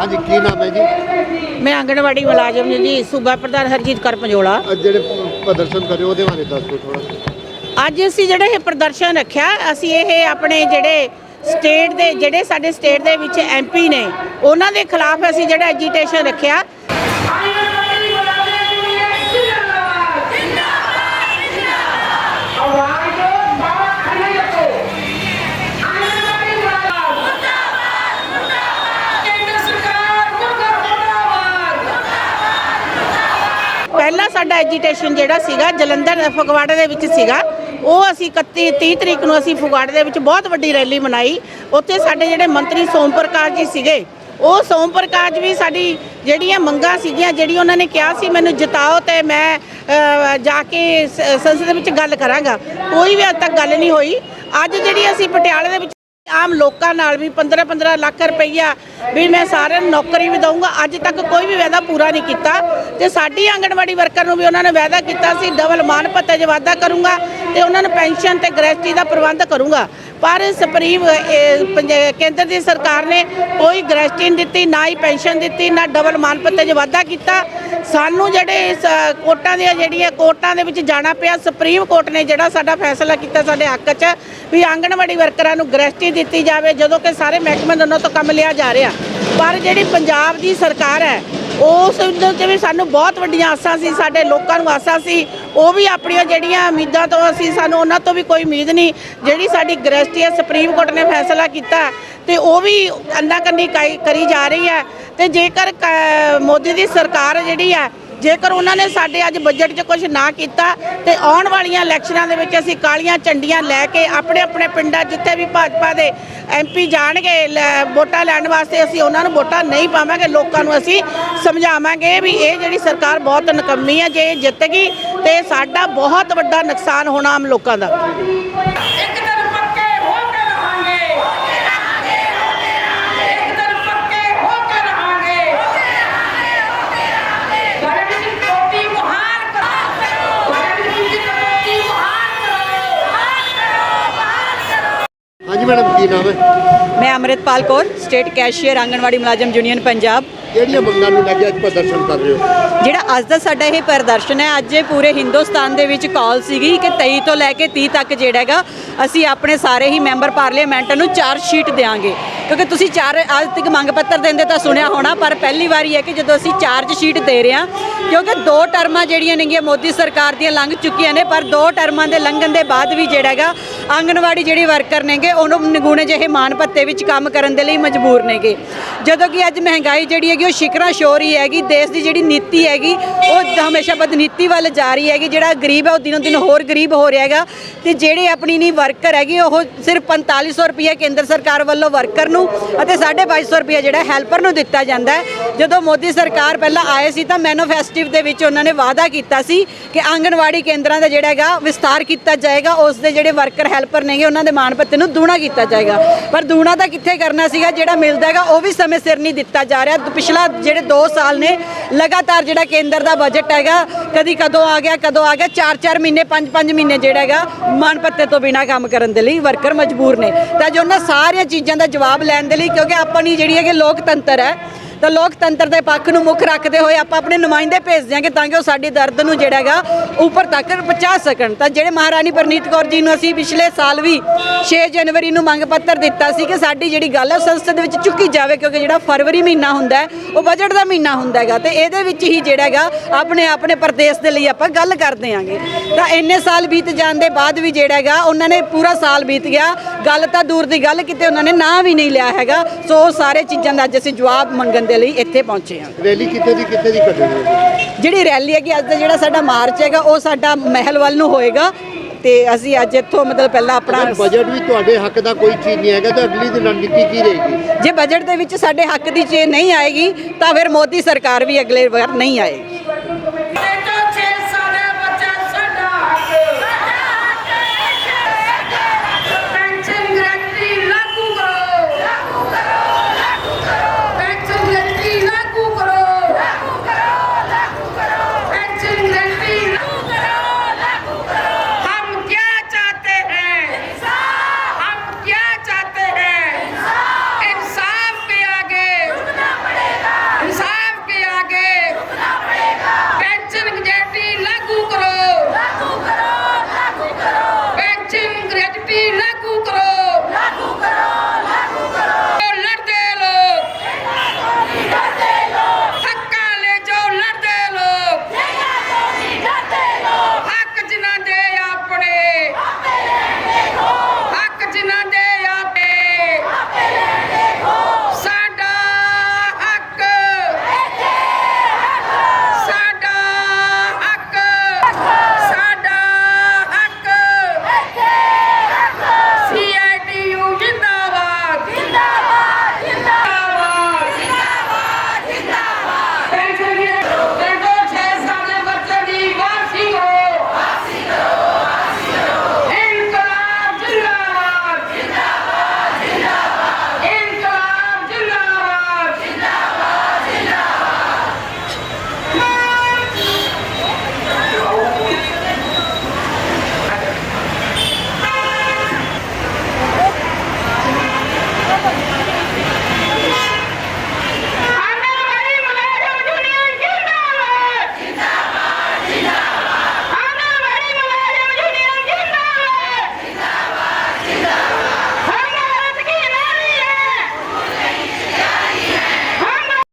ਹਾਂਜੀ ਕੀ ਨਾਮ ਹੈ ਜੀ? ਮੈਂ ਆਂਗਣਵਾੜੀ ਮੁਲਾਜ਼ਮ ਜੀ ਸੂਬਾ ਪ੍ਰਧਾਨ ਹਰਜੀਤ ਕੌਰ ਪੰਜੋਲਾ। ਅੱਜ ਜਿਹੜੇ ਪ- ਪ੍ਰਦਰਸ਼ਨ ਕਰ ਰਹੇ ਹੋ ਉਹਦੇ ਬਾਰੇ ਦੱਸ ਥੋੜਾ ਅੱਜ ਅਸੀਂ ਜਿਹੜਾ ਇਹ ਪ੍ਰਦਰਸ਼ਨ ਰੱਖਿਆ ਅਸੀਂ ਇਹ ਆਪਣੇ ਜਿਹੜੇ ਸਟੇਟ ਦੇ ਜਿਹੜੇ ਸਾਡੇ ਸਟੇਟ ਦੇ ਵਿੱਚ ਐਮਪੀ ਨੇ ਉਹਨਾਂ ਦੇ ਖਿਲਾਫ ਅਸੀਂ ਜਿਹੜਾ ਐਜੀਟੇਸ਼ਨ ਰੱਖਿਆ। ਐਜੀਟੇਸ਼ਨ ਜਿਹੜਾ ਸੀਗਾ, ਜਲੰਧਰ ਫਗਵਾੜਾ ਦੇ ਵਿੱਚ ਸੀਗਾ। ਉਹ ਅਸੀਂ 31 30 ਤਰੀਕ ਨੂੰ ਅਸੀਂ ਫਗਵਾੜੇ ਦੇ ਵਿੱਚ ਬਹੁਤ ਵੱਡੀ ਰੈਲੀ ਮਨਾਈ। ਉੱਥੇ ਸਾਡੇ ਜਿਹੜੇ ਮੰਤਰੀ ਸੋਮ ਪ੍ਰਕਾਸ਼ ਜੀ ਸੀਗੇ, ਉਹ ਸੋਮ ਪ੍ਰਕਾਸ਼ ਵੀ ਸਾਡੀ ਜਿਹੜੀਆਂ ਮੰਗਾਂ ਸੀਗੀਆਂ, ਜਿਹੜੀ ਉਹਨਾਂ ਨੇ ਕਿਹਾ ਸੀ, ਮੈਨੂੰ ਜਿਤਾਓ ਤੇ ਮੈਂ ਜਾ ਕੇ ਸ- ਸੰਸਦ ਵਿੱਚ ਗੱਲ ਕਰਾਂਗਾ। ਕੋਈ ਵੀ ਅੱਜ ਤੱਕ ਗੱਲ ਨਹੀਂ ਹੋਈ। ਅੱਜ ਜਿਹੜੀ ਅਸੀਂ ਪਟਿਆਲੇ ਦੇ ਵਿੱਚ ਆਮ ਲੋਕਾਂ ਨਾਲ ਵੀ 15 15 ਲੱਖ ਰੁਪਈਆ ਵੀ ਮੈਂ ਸਾਰਿਆਂ ਨੂੰ ਨੌਕਰੀ ਵੀ ਦਊਂਗਾ। ਅੱਜ ਤੱਕ ਕੋਈ ਵੀ ਵਾਅਦਾ ਪੂਰਾ ਨਹੀਂ ਕੀਤਾ ਤੇ ਸਾਡੀ ਆਂਗਣਵਾੜੀ ਵਰਕਰ ਨੂੰ ਵੀ ਉਹਨਾਂ ਨੇ ਵਾਅਦਾ ਕੀਤਾ ਸੀ, ਡਬਲ ਮਾਨ ਭੱਤੇ 'ਚ ਵਾਅਦਾ ਕਰੂੰਗਾ ਤੇ ਉਹਨਾਂ ਨੂੰ ਪੈਨਸ਼ਨ ਤੇ ਗ੍ਰੈਜੂਟੀ ਦਾ ਪ੍ਰਬੰਧ ਕਰੂੰਗਾ। ਪਰ ਸੁਪਰੀਮ ਪੰਜ- ਕੇਂਦਰ ਦੀ ਸਰਕਾਰ ਨੇ ਕੋਈ ਗ੍ਰੈਜੂਟੀ ਨਹੀਂ ਦਿੱਤੀ, ਨਾ ਹੀ ਪੈਨਸ਼ਨ ਦਿੱਤੀ, ਨਾ ਡਬਲ ਮਾਨ ਭੱਤੇ 'ਚ ਵਾਅਦਾ ਕੀਤਾ। ਸਾਨੂੰ ਜਿਹੜੇ ਇਸ, ਕੋਰਟਾਂ ਦੀਆਂ ਜਿਹੜੀਆਂ ਕੋਰਟਾਂ ਦੇ ਵਿੱਚ ਜਾਣਾ ਪਿਆ ਸੁਪਰੀਮ ਕੋਰਟ ਨੇ ਜਿਹੜਾ ਸਾਡਾ ਫੈਸਲਾ ਕੀਤਾ ਸਾਡੇ ਹੱਕ 'ਚ ਵੀ ਆਂਗਣਵਾੜੀ ਵਰਕਰਾਂ ਨੂੰ ਗ੍ਰੈਸਟੀ ਦਿੱਤੀ ਜਾਵੇ ਜਦੋਂ ਕਿ ਸਾਰੇ ਮਹਿਕਮੇ ਦੋਨੋਂ ਤੋਂ ਕੰਮ ਲਿਆ ਜਾ ਰਿਹਾ। ਪਰ ਜਿਹੜੀ ਪੰਜਾਬ ਦੀ ਸਰਕਾਰ ਹੈ ਉਸ ਦੇ ਤੇ ਵੀ ਸਾਨੂੰ ਬਹੁਤ ਵੱਡੀਆਂ ਆਸਾਂ ਸੀ ਸਾਡੇ ਲੋਕਾਂ ਨੂੰ ਆਸਾਂ ਸੀ ਉਹ ਵੀ ਆਪਣੀਆਂ ਜਿਹੜੀਆਂ ਉਮੀਦਾਂ ਤੋਂ ਅਸੀਂ, ਸਾਨੂੰ ਉਹਨਾਂ ਤੋਂ ਵੀ ਕੋਈ ਉਮੀਦ ਨਹੀਂ। ਜਿਹੜੀ ਸਾਡੀ ਗ੍ਰੈਜੂਟੀ ਹੈ, ਸੁਪਰੀਮ ਕੋਰਟ ਨੇ ਫੈਸਲਾ ਕੀਤਾ ਤੇ ਉਹ ਵੀ ਅੰਨਾ ਕੰਨੀ ਕਰੀ ਜਾ ਰਹੀ ਹੈ। ਤੇ ਜੇਕਰ ਕ- ਮੋਦੀ ਦੀ ਸਰਕਾਰ ਜਿਹੜੀ ਹੈ, ਜੇਕਰ ਉਹਨਾਂ ਨੇ ਸਾਡੇ ਅੱਜ ਬਜਟ 'ਚ ਕੁਝ ਨਾ ਕੀਤਾ ਤੇ ਆਉਣ ਵਾਲੀਆਂ ਇਲੈਕਸ਼ਨਾਂ ਦੇ ਵਿੱਚ ਅਸੀਂ ਕਾਲੀਆਂ ਝੰਡੀਆਂ ਲੈ ਕੇ ਆਪਣੇ ਆਪਣੇ ਪਿੰਡਾਂ ਜਿੱਥੇ ਵੀ ਭਾਜਪਾ ਦੇ ਐਮਪੀ ਜਾਣਗੇ, ਲੈ- ਵੋਟਾਂ ਲੈਣ ਵਾਸਤੇ ਅਸੀਂ ਉਹਨਾਂ ਨੂੰ ਵੋਟਾਂ ਨਹੀਂ ਪਾਵਾਂਗੇ, ਲੋਕਾਂ ਨੂੰ ਅਸੀਂ ਸਮਝਾਵਾਂਗੇ ਵੀ ਇਹ ਜਿਹੜੀ ਸਰਕਾਰ ਬਹੁਤ ਨਕੰਮੀ ਹੈ, ਜੇ ਇਹ ਜਿੱਤ ਗਈ ਤੇ ਸਾਡਾ ਬਹੁਤ ਵੱਡਾ ਨੁਕਸਾਨ ਹੋਣਾ ਆਮ ਲੋਕਾਂ ਦਾ। ਇੱਕ ਦਿਨ ਪੱਕੇ ਹੋ ਕੇ ਰਹਾਂਗੇ। ਇੱਕ ਦਿਨ ਪੱਕੇ ਹੋ ਕੇ ਰਹਾਂਗੇ। ਗਰੀਬੀ ਦੀ ਟੋਪੀ ਬਹਾਲ ਕਰੋ। ਗਰੀਬੀ ਦੀ ਟੋਪੀ ਬਹਾਲ ਕਰੋ। ਹਾਂਜੀ ਮੈਡਮ ਕੀ ਨਾਮ ਹੈ? ਮੈਂ ਅਮਰਿਤਪਾਲ ਕੌਰ ਸਟੇਟ ਕੈਸ਼ੀਅਰ ਆਂਗਣਵਾੜੀ ਮੁਲਾਜ਼ਮ ਯੂਨੀਅਨ ਪੰਜਾਬ। ਕਿਹੜੀਆਂ ਮੰਗਾਂ ਨੂੰ ਲੈ ਕੇ ਅੱਜ ਪ੍ਰਦਰਸ਼ਨ ਕਰ ਰਹੇ ਹੋ? ਜਿਹੜਾ ਅੱਜ ਦਾ ਸਾਡਾ ਇਹ ਪ੍ਰਦਰਸ਼ਨ ਹੈ, ਅੱਜ ਪੂਰੇ ਹਿੰਦੁਸਤਾਨ ਦੇ ਵਿੱਚ ਕਾਲ ਸੀਗੀ ਕਿ 23 ਤੋਂ ਲੈ ਕੇ 30 ਤੱਕ ਜਿਹੜਾ ਹੈਗਾ, ਅਸੀਂ ਆਪਣੇ ਸਾਰੇ ਹੀ ਮੈਂਬਰ ਪਾਰਲੀਮੈਂਟ ਨੂੰ ਚਾਰਜ ਸ਼ੀਟ ਦੇਾਂਗੇ ਕਿਉਂਕਿ ਤੁਸੀਂ ਚਾਰ ਅੱਜ ਤੱਕ ਮੰਗ ਪੱਤਰ ਦਿੰਦੇ ਤਾਂ ਸੁਣਿਆ ਹੋਣਾ, ਪਰ ਪਹਿਲੀ ਵਾਰੀ ਹੈ ਕਿ ਜਦੋਂ ਅਸੀਂ ਚਾਰਜ ਸ਼ੀਟ ਦੇ ਰਹੇ ਹਾਂ, ਕਿਉਂਕਿ ਦੋ ਟਰਮਾਂ ਜਿਹੜੀਆਂ ਨੇਗੀਆਂ ਮੋਦੀ ਸਰਕਾਰ ਦੀਆਂ ਲੰਘ ਚੁੱਕੀਆਂ ਨੇ, ਪਰ ਦੋ ਟਰਮਾਂ ਦੇ ਲੰਘਣ ਦੇ ਬਾਅਦ ਵੀ ਜਿਹੜਾ ਹੈਗਾ ਆਂਗਣਵਾੜੀ ਜਿਹੜੀ ਵਰਕਰ ਨੇਗੇ, ਉਹਨੂੰ ਨਿਗੂਣੇ ਜਿਹੇ ਮਾਨ ਭੱਤੇ ਵਿੱਚ ਕੰਮ ਕਰਨ ਦੇ ਲਈ ਮਜਬੂਰ ਨੇਗੇ। ਜਦੋਂ ਕਿ ਅੱਜ ਮਹਿੰਗਾਈ ਜਿਹੜੀ ਹੈਗੀ ਉਹ ਸ਼ਿਕਰਾਂ ਛੋ ਰਹੀ ਹੈਗੀ, ਦੇਸ਼ ਦੀ ਜਿਹੜੀ ਨੀਤੀ ਹੈਗੀ, ਉਹ ਹਮੇਸ਼ਾ ਬਦਨੀਤੀ ਵੱਲ ਜਾ ਰਹੀ ਹੈਗੀ, ਜਿਹੜਾ ਗਰੀਬ ਹੈ ਉਹ ਦਿਨੋਂ ਦਿਨ ਹੋਰ ਗਰੀਬ ਹੋ ਰਿਹਾ ਹੈਗਾ। ਤੇ ਜਿਹੜੇ ਆਪਣੀ ਨਹੀਂ ਵਰਕਰ ਹੈਗੇ, ਉਹ ਸਿਰਫ 4500 ਰੁਪਏ ਕੇਂਦਰ ਸਰਕਾਰ ਵੱਲੋਂ ਵਰਕਰ ਨੂੰ ਅਤੇ 2250 ਰੁਪਏ ਜਿਹੜਾ ਹੈਲਪਰ ਨੂੰ ਦਿੱਤਾ ਜਾਂਦਾ ਹੈ। ਜਦੋਂ ਮੋਦੀ ਸਰਕਾਰ ਪਹਿਲਾਂ ਆਏ ਸੀ ਤਾਂ ਮੈਨੂਫੈਸਟਿਵ ਦੇ ਵਿੱਚ ਉਹਨਾਂ ਨੇ ਵਾਅਦਾ ਕੀਤਾ ਸੀ ਕਿ ਆਂਗਣਵਾੜੀ ਕੇਂਦਰਾਂ ਦਾ ਜਿਹੜਾ ਹੈਗਾ ਵਿਸਤਾਰ ਕੀਤਾ ਜਾਏਗਾ, ਉਸ ਦੇ ਜਿਹੜੇ ਵਰਕਰ ਹੈਲਪਰ ਨੇਗੇ, ਉਹਨਾਂ ਦੇ ਮਾਣ ਪੱਤੇ ਨੂੰ ਦੂਣਾ ਕੀਤਾ ਜਾਏਗਾ। ਪਰ ਦੂਣਾ ਤਾਂ ਕਿੱਥੇ ਕਰਨਾ ਸੀਗਾ, ਜਿਹੜਾ ਮਿਲਦਾ ਹੈਗਾ, ਉਹ ਵੀ ਸਮੇਂ ਸਿਰ ਨਹੀਂ ਦਿੱਤਾ ਜਾ ਰਿਹਾ। ਪਿਛਲਾ ਜਿਹੜੇ 2 ਸਾਲ ਨੇ, ਲਗਾਤਾਰ ਜਿਹੜਾ ਕੇਂਦਰ ਦਾ ਬਜਟ ਹੈਗਾ, ਕਦੀ ਕਦੋਂ ਆ ਗਿਆ, ਕਦੋਂ ਆ ਗਿਆ 4-4 ਮਹੀਨੇ 5-5 ਮਹੀਨੇ ਜਿਹੜਾ ਹੈਗਾ, ਮਾਣ ਪੱਤੇ ਤੋਂ ਬਿਨਾ ਕੰਮ ਕਰਨ ਦੇ ਲਈ ਵਰਕਰ ਮਜਬੂਰ ਨੇ। ਤਾਂ ਜੋ ਉਹਨਾਂ ਸਾਰੀਆਂ ਚੀਜ਼ਾਂ ਦਾ ਜਵਾਬ ਲੈਣ ਦੇ ਲਈ, ਕਿਉਂਕਿ ਆਪਣੀ ਜਿਹੜੀ ਹੈਗੀ ਲੋਕਤੰਤਰ ਹੈ ਤਾਂ ਲੋਕਤੰਤਰ ਦੇ ਪੱਖ ਨੂੰ ਮੁੱਖ ਰੱਖਦੇ ਹੋਏ ਆਪਾਂ ਆਪਣੇ ਨੁਮਾਇੰਦੇ ਭੇਜ ਦਿਆਂਗੇ ਤਾਂ ਕਿ ਉਹ ਸਾਡੇ ਦਰਦ ਨੂੰ ਜਿਹੜਾ ਹੈਗਾ ਉੱਪਰ ਤੱਕ ਪਹੁੰਚਾ ਸਕਣ। ਤਾਂ ਜਿਹੜੇ ਮਹਾਰਾਣੀ ਪਰਨੀਤ ਕੌਰ ਜੀ ਨੂੰ ਅਸੀਂ ਪਿਛਲੇ ਸਾਲ ਵੀ 6 ਜਨਵਰੀ ਨੂੰ ਮੰਗ ਪੱਤਰ ਦਿੱਤਾ ਸੀ ਕਿ ਸਾਡੀ ਜਿਹੜੀ ਗੱਲ ਹੈ ਉਹ ਸੰਸਦ ਵਿੱਚ ਚੁੱਕੀ ਜਾਵੇ ਕਿਉਂਕਿ ਜਿਹੜਾ ਫਰਵਰੀ ਮਹੀਨਾ ਹੁੰਦਾ ਉਹ ਬਜਟ ਦਾ ਮਹੀਨਾ ਹੁੰਦਾ ਹੈਗਾ। ਤੇ ਇਹਦੇ ਵਿੱਚ ਹੀ ਜਿਹੜਾ ਹੈਗਾ ਆਪਣੇ ਆਪਣੇ ਪ੍ਰਦੇਸ਼ ਦੇ ਲਈ ਆਪਾਂ ਗੱਲ ਕਰਦੇ ਆਂਗੇ ਤਾਂ ਇੰਨੇ ਸਾਲ ਬੀਤ ਜਾਣ ਦੇ ਬਾਅਦ ਵੀ ਜਿਹੜਾ ਹੈਗਾ ਉਹਨਾਂ ਨੇ ਪੂਰਾ ਸਾਲ ਬੀਤ ਗਿਆ। ਗੱਲ ਤਾਂ ਦੂਰ ਦੀ ਗੱਲ ਕਿਤੇ ਉਹਨਾਂ ਨੇ ਨਾਂ ਵੀ ਨਹੀਂ ਲਿਆ ਹੈਗਾ। ਸੋ ਉਹ ਸਾਰੇ ਚੀਜ਼ਾਂ ਦਾ ਅੱਜ ਅਸੀਂ ਜਵਾਬ ਮੰਗਣ ਦੇ ਲਈ ਇੱਥੇ ਪਹੁੰਚੇ ਹਾਂ। ਰੈਲੀ ਕਿੱਥੇ ਦੀ ਕਿੱਥੇ ਦੀ ਕੱਢਣੀ ਹੈ? ਜਿਹੜੀ ਰੈਲੀ ਹੈਗੀ ਅੱਜ ਦਾ ਜਿਹੜਾ ਸਾਡਾ ਮਾਰਚ ਹੈਗਾ ਉਹ ਸਾਡਾ ਮਹਿਲ ਵੱਲ ਨੂੰ ਹੋਏਗਾ। ਤੇ ਅਸੀਂ ਅੱਜ ਇੱਥੋਂ ਮਤਲਬ ਪਹਿਲਾਂ ਆਪਣਾ ਬਜਟ ਵੀ ਤੁਹਾਡੇ ਹੱਕ ਦਾ ਕੋਈ ਚੀਜ਼ ਨਹੀਂ ਹੈਗਾ ਤਾਂ ਅਗਲੀ ਦੀ ਰਣਨੀਤੀ ਕੀ ਰਹੇਗੀ? ਜੇ ਬਜਟ ਦੇ ਵਿੱਚ ਸਾਡੇ ਹੱਕ ਦੀ ਚੀਜ਼ ਨਹੀਂ ਆਏਗੀ ਤਾਂ ਫਿਰ ਮੋਦੀ ਸਰਕਾਰ ਵੀ ਅਗਲੇ ਵਾਰ ਨਹੀਂ ਆਏਗੀ।